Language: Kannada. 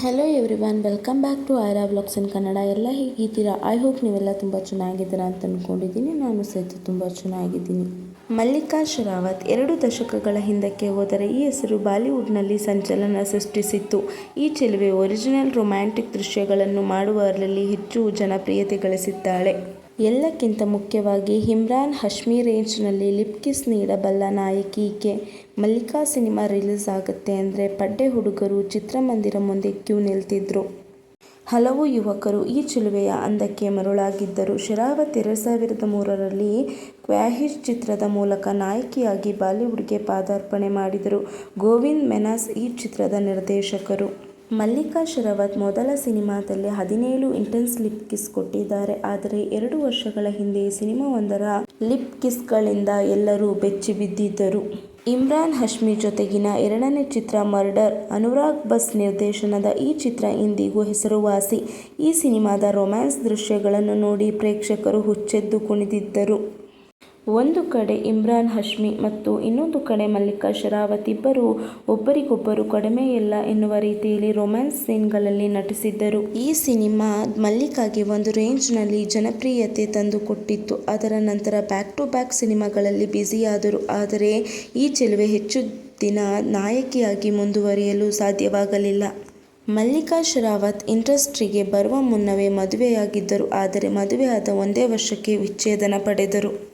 Hello everyone welcome back to Aira vlogs in Kannada ಎಲ್ಲ ಹೇಗಿದ್ದೀರಾ? ಐ ಹೋಪ್ ನೀವೆಲ್ಲ ತುಂಬ ಚೆನ್ನಾಗಿದ್ದೀರಾ ಅಂತ ಅಂದ್ಕೊಂಡಿದ್ದೀನಿ ನಾನು ಸಹಿತ ತುಂಬ ಚೆನ್ನಾಗಿದ್ದೀನಿ. ಮಲ್ಲಿಕಾ ಶರಾವತ್ ಎರಡು ದಶಕಗಳ ಹಿಂದಕ್ಕೆ ಹೋದರೆ ಈ ಹೆಸರು ಬಾಲಿವುಡ್ನಲ್ಲಿ ಸಂಚಲನ ಸೃಷ್ಟಿಸಿತ್ತು. ಈ ಚೆಲುವೆ ಒರಿಜಿನಲ್ ರೊಮ್ಯಾಂಟಿಕ್ ದೃಶ್ಯಗಳನ್ನು ಮಾಡುವವರಲ್ಲಿ ಹೆಚ್ಚು ಜನಪ್ರಿಯತೆ ಗಳಿಸಿದ್ದಾಳೆ. ಎಲ್ಲಕ್ಕಿಂತ ಮುಖ್ಯವಾಗಿ ಇಮ್ರಾನ್ ಹಶ್ಮಿ ರೇಂಜ್ನಲ್ಲಿ ಲಿಪ್ ಕಿಸ್ ನೀಡಬಲ್ಲ ನಾಯಕಿ ಈಕೆ. ಮಲ್ಲಿಕಾ ಸಿನಿಮಾ ರಿಲೀಸ್ ಆಗುತ್ತೆ ಅಂದರೆ ಪಡ್ಡೆ ಹುಡುಗರು ಚಿತ್ರಮಂದಿರ ಮುಂದೆ ಕ್ಯೂ ನಿಲ್ತಿದ್ರು. ಹಲವು ಯುವಕರು ಈ ಚಿಲುವೆಯ ಅಂದಕ್ಕೆ ಮರುಳಾಗಿದ್ದರು. ಶರಾವತ್ ಎರಡು ಸಾವಿರದ ಮೂರರಲ್ಲಿ ಕ್ವಾಹಿಶ್ ಚಿತ್ರದ ಮೂಲಕ ನಾಯಕಿಯಾಗಿ ಬಾಲಿವುಡ್ಗೆ ಪಾದಾರ್ಪಣೆ ಮಾಡಿದರು. ಗೋವಿಂದ್ ಮೆನಾಸ್ ಈ ಚಿತ್ರದ ನಿರ್ದೇಶಕರು. ಮಲ್ಲಿಕಾ ಶರವತ್ ಮೊದಲ ಸಿನಿಮಾದಲ್ಲೇ ಹದಿನೇಳು ಇಂಟೆನ್ಸ್ ಲಿಪ್ ಕಿಸ್ ಕೊಟ್ಟಿದ್ದಾರೆ. ಆದರೆ ಎರಡು ವರ್ಷಗಳ ಹಿಂದೆ ಸಿನಿಮಾವೊಂದರ ಲಿಪ್ ಕಿಸ್ಗಳಿಂದ ಎಲ್ಲರೂ ಬೆಚ್ಚಿ ಬಿದ್ದಿದ್ದರು. ಇಮ್ರಾನ್ ಹಶ್ಮಿ ಜೊತೆಗಿನ ಎರಡನೇ ಚಿತ್ರ ಮರ್ಡರ್. ಅನುರಾಗ್ ಬಸ್ ನಿರ್ದೇಶನದ ಈ ಚಿತ್ರ ಇಂದಿಗೂ ಹೆಸರುವಾಸಿ. ಈ ಸಿನಿಮಾದ ರೊಮ್ಯಾನ್ಸ್ ದೃಶ್ಯಗಳನ್ನು ನೋಡಿ ಪ್ರೇಕ್ಷಕರು ಹುಚ್ಚೆದ್ದು ಕುಣಿದಿದ್ದರು. ಒಂದು ಕಡೆ ಇಮ್ರಾನ್ ಹಶ್ಮಿ ಮತ್ತು ಇನ್ನೊಂದು ಕಡೆ ಮಲ್ಲಿಕಾ ಶರಾವತ್ ಇಬ್ಬರು ಒಬ್ಬರಿಗೊಬ್ಬರು ಕಡಿಮೆಯಿಲ್ಲ ಎನ್ನುವ ರೀತಿಯಲ್ಲಿ ರೊಮ್ಯಾನ್ಸ್ ಸೀನ್ಗಳಲ್ಲಿ ನಟಿಸಿದ್ದರು. ಈ ಸಿನಿಮಾ ಮಲ್ಲಿಕಾಗೆ ಒಂದು ರೇಂಜ್ನಲ್ಲಿ ಜನಪ್ರಿಯತೆ ತಂದುಕೊಟ್ಟಿತ್ತು. ಅದರ ನಂತರ ಬ್ಯಾಕ್ ಟು ಬ್ಯಾಕ್ ಸಿನಿಮಾಗಳಲ್ಲಿ ಬ್ಯುಸಿಯಾದರು ಆದರೆ ಈ ಚೆಲುವೆ ಹೆಚ್ಚು ದಿನ ನಾಯಕಿಯಾಗಿ ಮುಂದುವರಿಯಲು ಸಾಧ್ಯವಾಗಲಿಲ್ಲ. ಮಲ್ಲಿಕಾ ಶರಾವತ್ ಇಂಡಸ್ಟ್ರಿಗೆ ಬರುವ ಮುನ್ನವೇ ಮದುವೆಯಾಗಿದ್ದರು. ಆದರೆ ಮದುವೆಯಾದ ಒಂದೇ ವರ್ಷಕ್ಕೆ ವಿಚ್ಛೇದನ ಪಡೆದರು.